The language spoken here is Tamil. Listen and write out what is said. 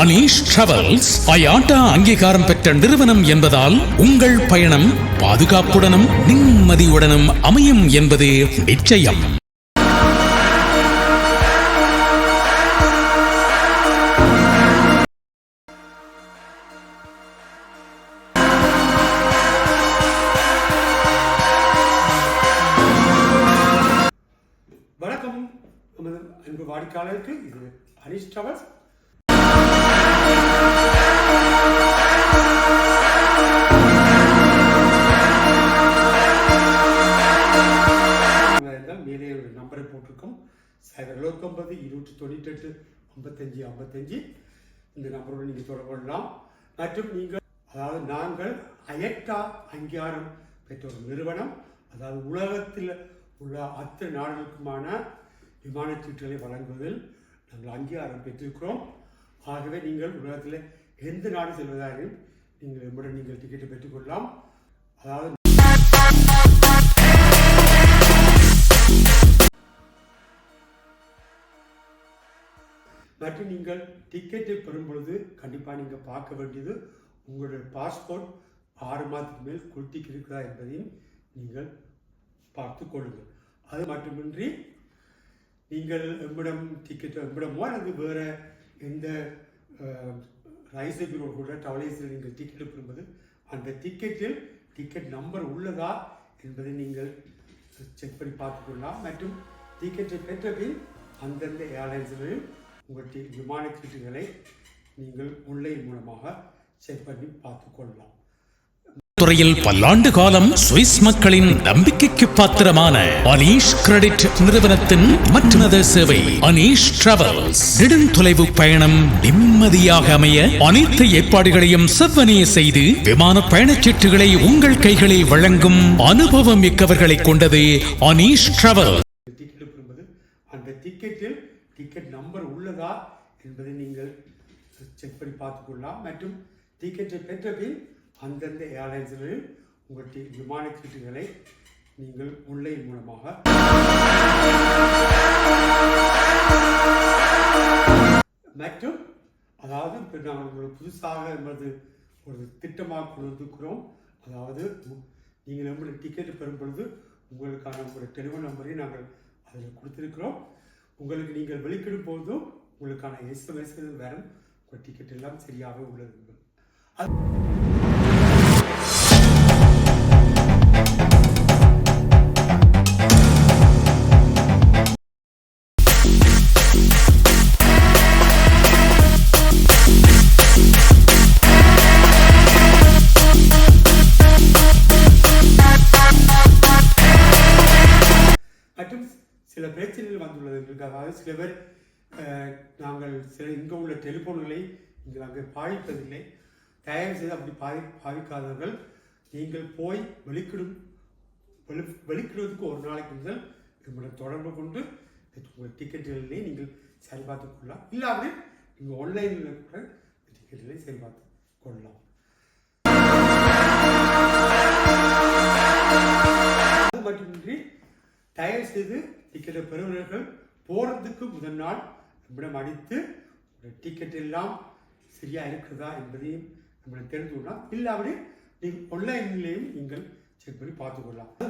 அனீஷ் டிராவல்ஸ் அயாட்டா அங்கீகாரம் பெற்ற நிறுவனம் என்பதால் உங்கள் பயணம் பாதுகாப்புடனும் நிம்மதியுடனும் அமையும் என்பது நிச்சயம். வணக்கம். நமது அன்பு வாடிக்கையாளருக்கு இது அனிஷ் டிராவல்ஸ் மேலே ஒரு நம்பரை போட்டிருக்கோம். சைபர் எழுபத்தொம்பது இருநூற்றி தொண்ணூற்றி எட்டு ஐம்பத்தஞ்சு ஐம்பத்தஞ்சு. இந்த நம்பரோடு நீங்கள் தொடர்பு கொள்ளலாம். மற்றும் நீங்கள் அதாவது நாங்கள் அயட்டா அங்கீகாரம் பெற்ற ஒரு நிறுவனம். அதாவது உலகத்தில் உள்ள அத்தனை நாடுகளுக்குமான விமான சீட்டுகளை வழங்குவதில் நாங்கள் அங்கீகாரம் பெற்றிருக்கிறோம். ஆகவே நீங்கள் உலகத்தில் எந்த நாடு செல்வதாகவும் நீங்கள் எம்முடன் நீங்கள் டிக்கெட்டை பெற்றுக்கொள்ளலாம். அதாவது மற்றும் நீங்கள் டிக்கெட்டை பெறும் பொழுது கண்டிப்பாக நீங்கள் பார்க்க வேண்டியது உங்களுடைய பாஸ்போர்ட் ஆறு மாதத்துக்கு மேல் குட்டிக்கு இருக்கிறதா என்பதையும் நீங்கள் பார்த்து கொள்ளுங்கள். அது மட்டுமின்றி நீங்கள் எம்மிடம் டிக்கெட்டோ எம்மிடமோ அல்லது வேறு எந்த ரைஸ் பியூரோ கூட டவலேஸில் நீங்கள் டிக்கெட் பெறும்போது அந்த டிக்கெட்டில் டிக்கெட் நம்பர் உள்ளதா என்பதை நீங்கள் செக் பண்ணி பார்த்துக்கொள்ளலாம் மற்றும் டிக்கெட்டை பெற்ற பின் அந்தந்த ஏர்லைன்ஸ்களில் உங்கள் டி விமான சீட்டுகளை நீங்கள் ஆன்லைன் மூலமாக செக் பண்ணி பார்த்துக்கொள்ளலாம் துறையில் பல்லாண்டு காலம் சுவிஸ் மக்களின் நம்பிக்கைக்கு பாத்திரமான அனீஷ் கிரெடிட் நிறுவனத்தின் மற்றொரு சேவை அனீஷ் டிராவல்ஸ். நெடுந்தொலைவு பயணம் நிம்மதியாக அமைய அனைத்து ஏற்பாடுகளையும் செவ்வனைய செய்து விமான பயணச்சீட்டுகளை உங்கள் கைகளில் வழங்கும் அனுபவம் மிக்கவர்களை கொண்டது அனீஷ் டிராவல்ஸ். அந்த டிக்கெட்டில் டிக்கெட் நம்பர் உள்ளதா என்பதை நீங்கள் செக் பண்ணி பார்த்துக்கொள்ளலாம். மற்றும் டிக்கெட்டை பெற்ற பின் அந்தந்த ஏர்லைன்ஸ்களில் உங்கள் டி விமான சீட்டுகளை நீங்கள் ஆன்லைன் மூலமாக மற்றும் அதாவது இப்போ நாங்கள் உங்களுக்கு புதுசாக என்பது ஒரு திட்டமாக கொண்டு வந்திருக்கிறோம். அதாவது நீங்கள் நம்மளுடைய டிக்கெட் பெறும் பொழுது உங்களுக்கான உங்களுடைய டெலிஃபோன் நம்பரையும் நாங்கள் அதில் கொடுத்துருக்கிறோம். உங்களுக்கு நீங்கள் வெளிக்கிடும் போதும் உங்களுக்கான எஸ்எம்எஸ் வரும். உங்கள் டிக்கெட் எல்லாம் சரியாக உள்ளது. அது பிரச்சனைகள் வந்துள்ளது சில பேர் நாங்கள் சில இங்கே உள்ள டெலிஃபோன்களை இங்கே நாங்கள் பாதிப்பதில்லை. தயவு செய்து அப்படி பாதி பாதிக்காதவர்கள் நீங்கள் போய் வெளிக்கிடும் வெளி வெளிக்கிடுவதற்கு ஒரு நாளைக்கு முதல் நம்மளை தொடர்பு கொண்டு உங்கள் டிக்கெட்டுகளிலே நீங்கள் சரிபார்த்து கொள்ளலாம். இல்லாமல் நீங்கள் ஆன்லைனில் கூட டிக்கெட்டுகளை சரிபார்த்து கொள்ளலாம். அது மட்டுமின்றி தயவு செய்து டிக்கெட்டை பெறுவீர்கள் போகிறதுக்கு முதல் நாள் நம்மிடம் அடித்து டிக்கெட் எல்லாம் சரியா இருக்குதா என்பதையும் நம்மளை தெரிந்து கொள்ளலாம். இல்லாமல் நீங்கள் ஆன்லைன்லேயும் நீங்கள் செக் பண்ணி பார்த்துக்கொள்ளலாம்